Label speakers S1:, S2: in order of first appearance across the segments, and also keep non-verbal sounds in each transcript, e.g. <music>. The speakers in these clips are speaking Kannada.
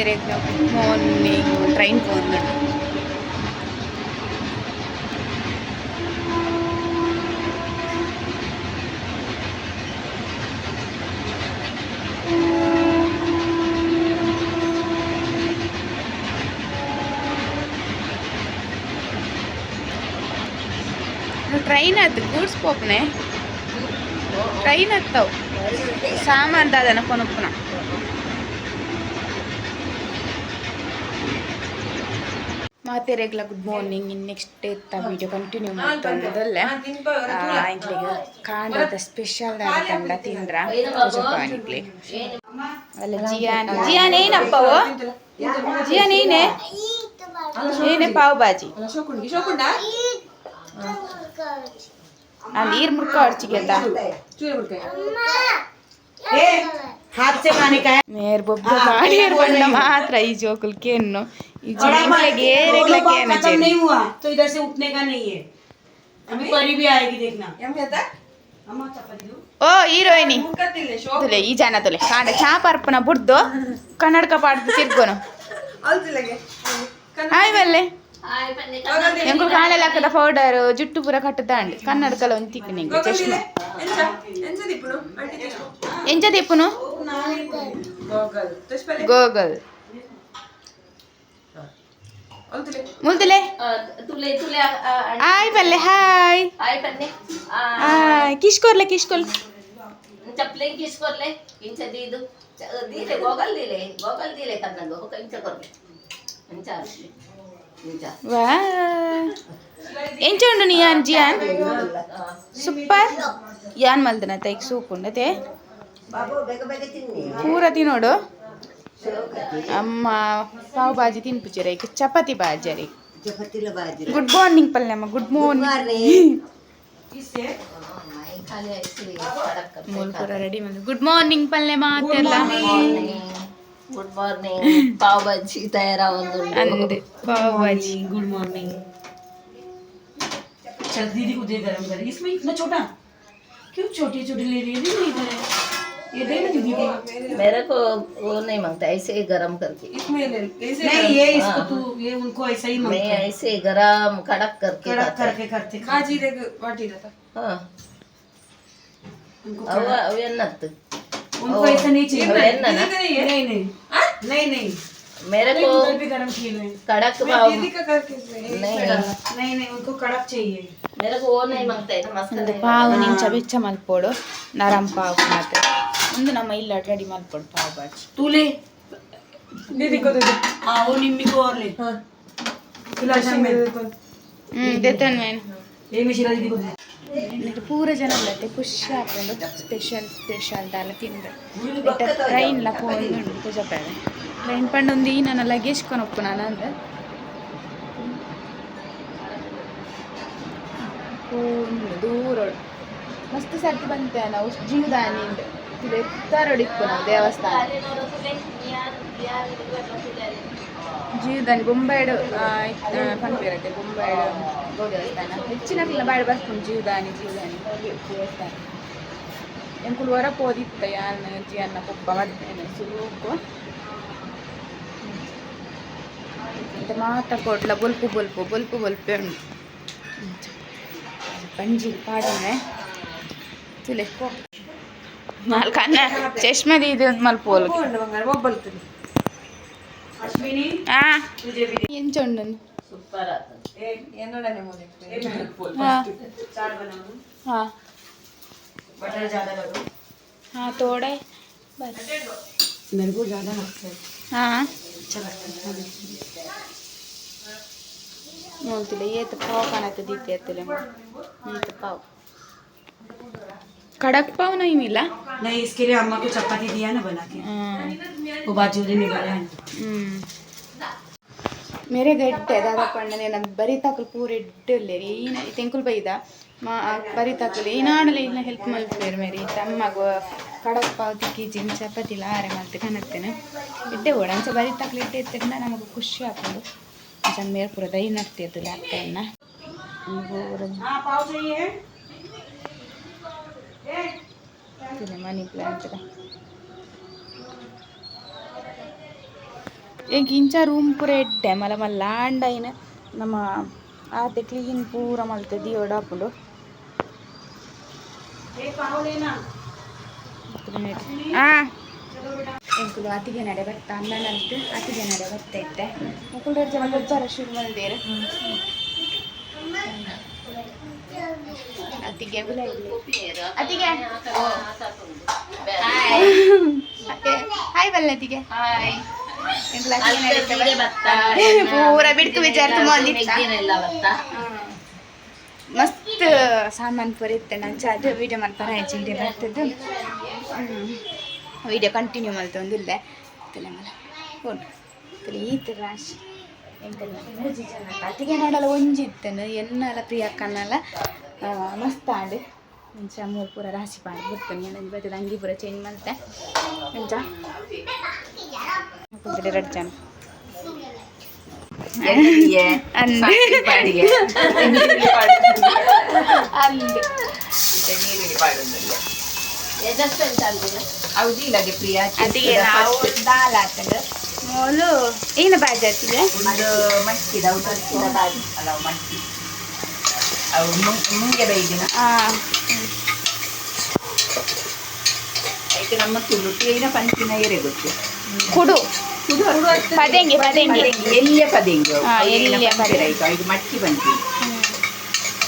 S1: త్రీ ఓ క్లాక్ మార్నింగ్ ట్రైన్కి వందండి ಟ್ರೈನ್ ಹತ್ತು ಗೂಡ್ಸ್ ಹೋಗ್ನೆ ಟ್ರೈನ್ ಹತ್ತವು ಸಾಮಾನ್ದಾದನ ಕೊನಪ್ಪನ ಮತ್ತೆ ರೇಗ್ಲ good morning in next day ತ ವೀಡಿಯೋ ಕಂಟಿನ್ಯೂ ಮಾಡ್ತಾ ಇರೋದಲ್ಲೇ. ಆಂಟ್ಲಿಗೆ ಕಾಂಡದ ಸ್ಪೆಷಲ್ ಆಗಿ ಕಂಡ ತಿಂದ್ರ. ಆಂಟ್ಲಿ ಅಲ್ಲ ಜಿಯಾನ್. ಜಿಯಾನ್ ಏನಪ್ಪವು ಜಿಯಾನ್ ಏನೇ? ಏನೇ ಪಾವ್ ಬಾಜಿ ನಾನು ನೀರು
S2: ಮುಡ್ಕ ಹೊಡ್ಚಿಗೆ
S1: ನೇರ್ ಬೊಬ್ಬ ಮಾಡಿ ಮಾತ್ರ ಈ
S2: ಜೋಕುಲ್ಕೇನು नहीं हुआ तो इधर से उठने का नहीं है।
S1: ఈ జాన తులే కాండ చా పర్పున బుడ్దు కన్నడక తిరుగును హాయ్ వెళ్ళే పౌడర్ జుట్టు పూర కట్టుతాండి కన్నడకలో ఎంచ తిప్పును గోగల్ ಮುಲ್ತುಲೆ
S3: ಆಯ್ ಪಲ್ಲೆ
S1: ಹಾಯ್ ಹಾಯ್ ಕಿಶ್ಕೋರ್ಲೆ ಕಿಶ್ಕೋಲ್
S3: ಚಪ್ಲೆ ಕಿಶ್ಕೋರ್ಲೆ ಇಂಚ ದೀದು ದೀಲೆ ಗೋಗಲ್ ದೀಲೆ. ಗೋಗಲ್ ದೀಲೆ ಕನ್ನಡ ಇಂಚ ಕೊರ್ಲೆ. ಇಂಚ
S1: ವಾ. ಎಂಚ ಉಂಡು ನೀ ಯಾನ್ ಜಿಯಾನ್ ಸೂಪರ್ ಯಾನ್ ಮಲ್ದನ ತೈಕ್ ಸೂಪ್ ಉಂಡತೆ ಪೂರ ತಿನ್ನೋಡು. ಅಮ್ಮ ಪಾವ್ ಬಾಜಿ ತಿನ್ಪುಚಿರ ಈಗ ಚಪಾತಿ ಬಾಜರಿ
S2: चपातीला बाजी
S1: ಗುಡ್ ಮಾರ್ನಿಂಗ್ ಪಲ್ಯಮ್ಮ ಗುಡ್ ಮಾರ್ನಿಂಗ್
S3: माई खाली ऐसे कड़क कर
S1: ಮೂಲ್ ಪೂರ ರೆಡಿ ಮಾಡಿ ಗುಡ್ ಮಾರ್ನಿಂಗ್ ಪಲ್ಯ ಮಾತೆಲ್ಲ
S3: ಗುಡ್ ಮಾರ್ನಿಂಗ್ ಪಾವ್ ಬಜ್ಜಿ ತಯಾರಾಗೊಂದು
S1: ಅಂದೆ ಪಾವ್ ಬಾಜಿ
S2: गुड मॉर्निंग चल दीदी को दे गरम कर इसमें इतना छोटा क्यों छोटी छोटी ले रही है दीदी इधर है ये दे दीदी
S3: मेरे को वो नहीं माँगता ऐसे ही गरम करके।
S2: इसमें ले नहीं ये हाँ। इसको तू ये उनको ऐसे ही माँगता मैं
S3: ऐसे ही गरम कड़क करके
S2: कड़क करके करते खा जी रे वाटी रहता
S3: हाँ।
S2: उनको
S3: अब अब नत।
S2: उनको ऐसे नहीं चाहिए।
S3: ना नहीं
S2: नहीं नहीं। नहीं नहीं नहीं।
S3: मेरे को
S2: भी गरम चाहिए कड़क भाव
S3: दीदी का करके नहीं।
S2: नहीं नहीं उनको कड़क चाहिए।
S3: मेरे को वो नहीं माँगता है मस्त
S1: पाव नहीं चबिच्चा मलपोड़ो नरम पाव खाते। हैं ಒಂದು ನಮ್ಮ ಇಲ್ಲಿ ಅಡ್ಡಾಡಿ ಮಾಡ್ಕೊಂಡು ಪಾವ್ ಬಾಜಿ
S2: ತೂಲೆ. ಅವು ನಿಮ್ಮಿಗೂ
S1: ಅವ್ರಲ್ಲಿ ಪೂರ ಜನ ಬರುತ್ತೆ. ಖುಷಿ ಹಾಕೊಂಡು ಸ್ಪೆಷಲ್ ಸ್ಪೆಷಲ್ ದಾಲ ತಿಂದು. ಟ್ರೈನ್ ಲ ಪೋಂದು ಪೂಜಾಪೇವೆ ಟ್ರೈನ್ ಪಂಡ ಒಂದು ಈ ನನ್ನ ಲಗೇಜ್ ಕೊನಪ್ಪು ನಾನು ಅಂದ್ರೆ. ದೂರ. ಮಸ್ತ್ ಸರ್ತಿ ಬಂತೆ ನಾವು ಜೀವದಾನಿಂದ ನಾವು ದೇವಸ್ಥಾನ. ಜೀವದಾನಿ ಬೊಂಬಾಯ್ಡು ಪಂಪಿರುತ್ತೆ ಬೊಂಬಾಯ್ಡು ದೇವಸ್ಥಾನ. ಹೆಚ್ಚಿನ ಬಾಯ್ಡು ಬರ್ಕೊಂಡು ಜೀವದಾನಿ ಜೀವದಾನಿ, ದೇವಸ್ಥಾನ. ಎಂಕುಲು ವರ ಪೋದಿತ್ತ ಯಾನ್ ಜಿಯನ್ನ ಕೊಪ್ಪ ಮಧ್ಯಾಹ್ನ ಸುಲೂಕು ಅಂತ ಮಾತ ಕೊಡ್ಲ, ಬೊಲ್ಪು ಬೊಲ್ಪು ಬೊಲ್ಪು, ಬೊಲ್ಪೆ ಉಂಟು. ಪಂಜಿ ಪಾಡನೆ ತುಲೆ ನಾಲ್ಕು ಅನ್ನ ಚಶ್ಮದಿ ಇದು ಮಲ್ಪೋಲು
S2: अश्विनी
S1: ಆ
S2: तुझे भी
S1: ಎಂಚೊಂಡು
S3: ಸೂಪರ್ ಆಗ್ತದೆ
S1: ಹಾ
S2: चाट बना दूं
S1: ಹಾ
S2: बटर ज्यादा डालो
S1: हाँ थोड़ा बस
S2: मेरे को ज्यादा लगता है
S1: हाँ
S2: अच्छा लगता है
S1: ನೋಡ್ತಿಲ್ಲ ಏತ್ ಪಾವ್ ಕಾಣತ್ತೆ ದೀತಿ ಎತ್ತಲೆ ಈತ ಪಾವ್ ಕಡಕ್ ಪಾವ್ नहीं मिला
S2: नहीं इसके लिए अम्मा को चपाती दिया ना बना के
S1: ಹ್ಮ್
S2: वो बाजू ने निकाला है
S1: ಹ್ಮ್ ಮೇರೆ ಗಟ್ಟೆ ದಾದ ಪಣ್ಣನೆ ನಮ್ಮ ಬರಿತಾಕಲ್ ಪೂರ ಇಡ್ಡಲ್ಲೇರಿ ಈನ ತೆಂಕುಲ್ ಬೈದ ಮಾ ಬರಿತಾಕಲ್ ಏನಾಡಲೆ ಇಲ್ಲ ಹೆಲ್ಪ್ ಮಲ್ಪೇರು ಮೇರಿ ತಮ್ಮಗ ಕಡಕ್ ಪಾವ್ ತಿಕ್ಕಿ ಜಿನ್ ಚಪಾತಿ ಲಾರೆ ಮಲ್ತೆ ಕನಕ್ತೇನೆ ಇಡ್ಡೆ ಓಡ ಅಂಚ ಬರಿತಾಕಲ್ ಇಟ್ಟೆ ಎತ್ತರಿಂದ ನಮಗೆ ಖುಷಿ ಹಾಕೊಂಡು ಅಂಚ ಮೇರೆ ಪೂರ ದೈ ನಡ್ತಿದ್ದು ಲ್ಯಾಪ್ಟಾಪ್ನ ಮನಿ ಪ್ಲಾಂಟ್ ప్లాంట్ ಇಂಚ ರೂಮ್ ಪೂರ ಎಡ್ಡೆ ಮಲ ಮಲ್ಲ ಲ್ಯಾಂಡ್ ಆಯಿನ ನಮ್ಮ ಆತೆ ಕ್ಲೀನ್ ಪೂರ ಮಲ್ತೆ ದಿಯೋಡ ಹಾಕೊಂಡು ಎಂಕುಲು ಅತಿಗೆ ನಡೆ ಬರ್ತಾ ಅನ್ನ ಅತಿಗೆ ನಡೆ ಬರ್ತಾ ಇತ್ತೆ ಮುಕ್ಕುಂಡ್ರೆ ಜನ ಶುರು ಅತಿಗೆ ಗುಲ ಅತಿಗೆ ಹಾಯ್ ಬಲ್ಲ ಅತ್ತಿಗೆ. <laughs> ಪೂರ ಬಿಡ್ಕು ವಿಚಾರ
S3: ಬತ್ತ?
S1: ಮಸ್ತ್ ಸಾಮಾನು ಪೂರ ಇತ್ತೆ. ನಂಚ ಅದು ವಿಡಿಯೋ ಮಾಡ್ತಾರೆ ವಿಡಿಯೋ ಬರ್ತದ್ದು ವಿಡಿಯೋ ಕಂಟಿನ್ಯೂ ಮಾಡ್ತು ಒಂದಿಲ್ಲ ತಲೆ ಮಲ. ಹೋಡು ತಲೆ ಈ ಥರ ರಾಶಿ ಎಂತೆಲ್ಲ. ಅತಿಗೆ ನೋಡಲ್ಲ ಒಂಜಿತ್ತೆ ಎನ್ನಲ್ಲ ಪ್ರಿಯ ಪ್ರಿಯಕ್ಕನಲ್ಲ ಮಸ್ತ್ ಆಡ್ ಮುಂಚ ಮೂರು ಪೂರ ರಾಶಿ ಪಾಡ್ ಬಿಡ್ತಾನೆ ನನಗೆ ಬರ್ತದೆ? ಅಂಗಿ ಪೂರ ಚೇಂಜ್ ಮಾಡ್ತೆ. ಮುಂಚ. ಕುಂತಲೆ ಎರಡು ಜನ. ಅಂದೆ ಅದಿಗೆ ನಾವು ದಾಲ್ ಮೊದಲು ಏನು ಬಾಜಿ
S4: ಮಸ್ತಿ ಮಸ್ತಿ ಮುಂಗೆ ಬೈದಿನ
S1: ಹಾಂ
S4: ಐತೆ ನಮ್ಮ ತುಳು ಏನ ಪಂಚಿನ ಎರೆ ಗೊತ್ತು
S1: ಕುಡು ಪದಂಗಿ ಪದಂಗಿ
S4: ಎಲ್ಲಿಯ ಪದಿಂಗು
S1: ಹಾ, ಎಲ್ಲಿಯ ಪದಿಂಗು.
S4: ಆಯ್ತು ಐದು ಮಟ್ಕಿ ಬಂತು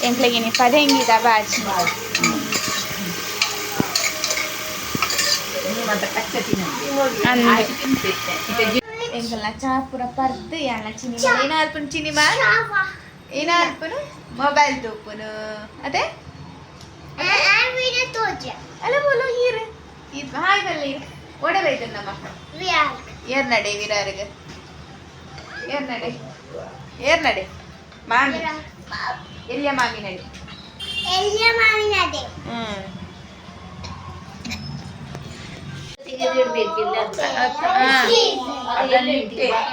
S1: ಎಂಕ್ಲೆಗಿನಿ ಪದಂಗಿದ ಬಾಜಿ
S4: ಇನ್ನು ಮತ್ತೆ ಕಚ್ಚ ತಿನ್ನಂಗೆ
S1: ಅಂದೆ
S4: ಆಚೆ ತಿಂತಿತ್ತೆ. ಇದು ಜಿ-
S1: ಎಂಕಲ್ನ ಚಾ ಪೂರ ಪರ್ದು ಯಾನ ಚಿನಿ ಏನ ಅಲ್ಪನು ಚಿನಿ ಬಾ ಏನ ಅಲ್ಪನು ಮೊಬೈಲ್ ತೂಪುನು ಅದೇ ಅಲ್ಲ ಬೋಲು ಹೀರ್ ಇದು ಹಾಯ್ ಬಲ್ಲ ಹೀರ್ ನಮ್ಮ ಏರ್ ನಡೆ ವಿರಾರ್ಗ ಏರ್ ನಡೆ. ಏರ್ ನಡೆ. ಮಾಮಿ. ಎಲ್ಲಿಯ ಮಾಮಿ ನಡೆ? ಹ್ಮ್
S3: ಮಾಮಿ
S4: ನಡೆ? ಹ್ಮ್.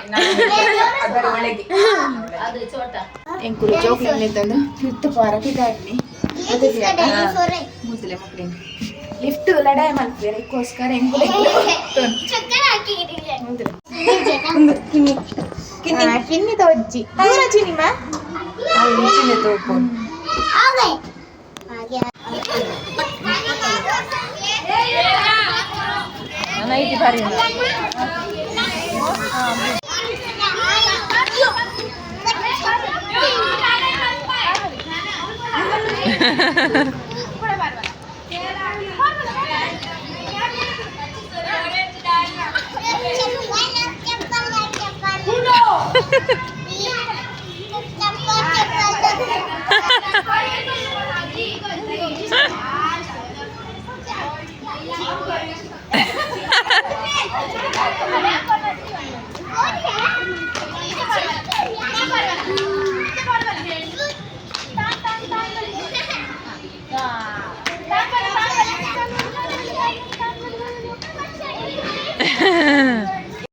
S4: ನಾನು ಅದರ ಒಳಗೆ.
S3: ಅದು ಚೋಟ.
S1: ಎಂಕುಲು ಜೋಕ್ಲಲ್ಲಿ ತಂದು ಹಿತ್ತು ಪಾರ ಪಿದಾಡ್ನಿ ಮುದ್ಲೆ ಮಕ್ಳಿನ ಲಿಫ್ಟ್ ಲಡಾಯಿ ಮಾಡ್ತೀರ ಇದಕ್ಕೋಸ್ಕರ ಎಂಕುಲು ಕಿನ್ನಿ ತೋಜ್ಜಿ ದೂರ ಚಿನಿಮ ಚಿನ್ನ ತೋಪು
S4: ನೈಟ್ ಬಾರಿ Ha ha ha.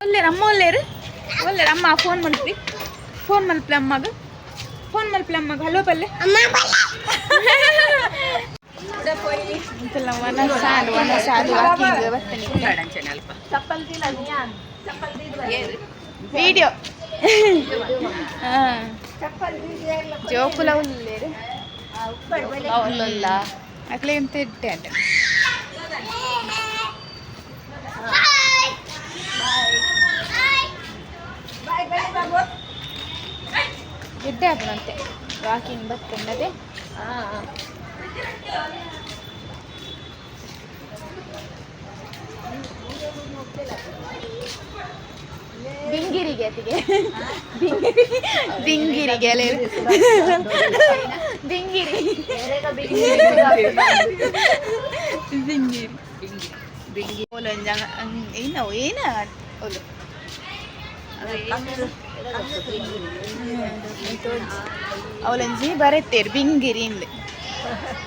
S1: ಒಲ್ಲೇರು ಅಮ್ಮ ಒಲ್ಲೇರು ಒಲ್ಲೇರು ಅಮ್ಮ ಫೋನ್ ಮಲ್ಪಿ ಫೋನ್ ಮಲ್ಪಲೆ ಅಮ್ಮಗ. ಫೋನ್ ಮಲ್ಪಲೆ ಅಮ್ಮಗ. ಹಲೋ ವನ ಸಾಲು ವನ ಸಾಲು ವಾಕಿಂಗ್ ಬರ್ತಾನೆ
S4: ಅಲ್ಪ
S1: ವಿಡಿಯೋ ಜೋಕುಲ ಅದನಂತೆ ಬತ್ಕೊಂಡದೆ ವಾಕಿಂಗ್ ಬರ್ತದೆ ಬಿಂಗಿರಿಗೆ ಅತಿಗೆ ಬಿಂಗಿರಿಗೆ. ಅಲ್ಲ ಬಿಂಗಿರಿ. ಬಿಂಗಿರಿ. ಬಿಂಗಿ ಏನ ಏನ ಓಲು ಅವಲೊಂಜಿ ಬರತ್ತೇರು ಬಿಂಗಿರಿ ಇಂದು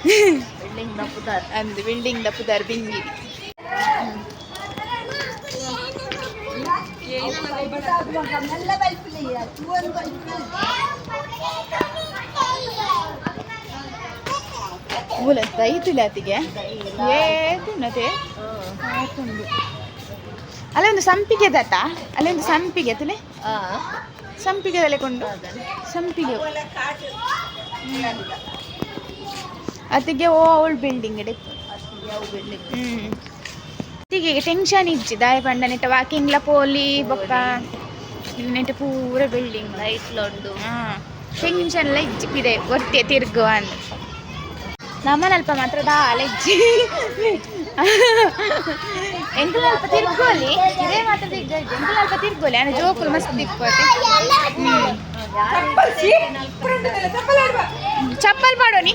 S3: ಬಿಲ್ಡಿಂಗ್ ನಪ್ಪುದಾರ್
S1: ಅಂದು ಬಿಲ್ಡಿಂಗ್ ದ ಪುದಾರ್ ಬಿಂಗಿರಿ ಮೂಲ ದೈತುಲೆ ಅತಿಗೆ ಏ ತಿನ್ನತೆ ಆಯ್ತುಂಡು ಅಲ್ಲೇ ಒಂದು ಸಂಪಿಗೆ ದಟ್ಟ ಅಲ್ಲೇ ಒಂದು ಸಂಪಿಗೆ ತುಲೆ? ಸಂಪಿಗೆ ತಲೆ ಕೊಂಡು. ಸಂಪಿಗೆ. ಅತ್ತಿಗೆ ಓ ಅವಳ ಬಿಲ್ಡಿಂಗ್ ಇಡೆ ಹ್ಮ್. ಅತ್ತಿಗೆ ಟೆನ್ಷನ್ ಇಜ್ಜಿ. ದಾಯ ಪಂಡ ನೆಟ್ಟ ವಾಕಿಂಗ್ಲ ಪೋಲಿ ಬೊಕ್ಕ. ಇಲ್ಲಿ ನೆಟ್ಟ ಪೂರ ಬಿಲ್ಡಿಂಗ್
S3: ಲೈಟ್ಲೊಂದು
S1: ಟೆನ್ಷನ್ ಎಲ್ಲ ಪಿದೆ ಒತ್ತೆ ತಿರ್ಗುವ ಅಂತ ನಮ್ಮನಲ್ಪ ಮಾತ್ರ ದಾಲ ಇಜ್ಜಿ. <laughs> ಎಂಕಲ್ ಅಲ್ಪ ತಿರ್ಗೋಲಿ ಇದೇ ಮಾತ್ರ ಎಂಕಲ್ ಅಲ್ಪ ತಿರ್ಗೋಲಿ ಅಂದ್ರೆ ಜೋಕುಲು ಮಸ್ತ್ ದಿಕ್ಕೋತೆ ಚಪ್ಪಲ್ ಪಾಡೋನಿ?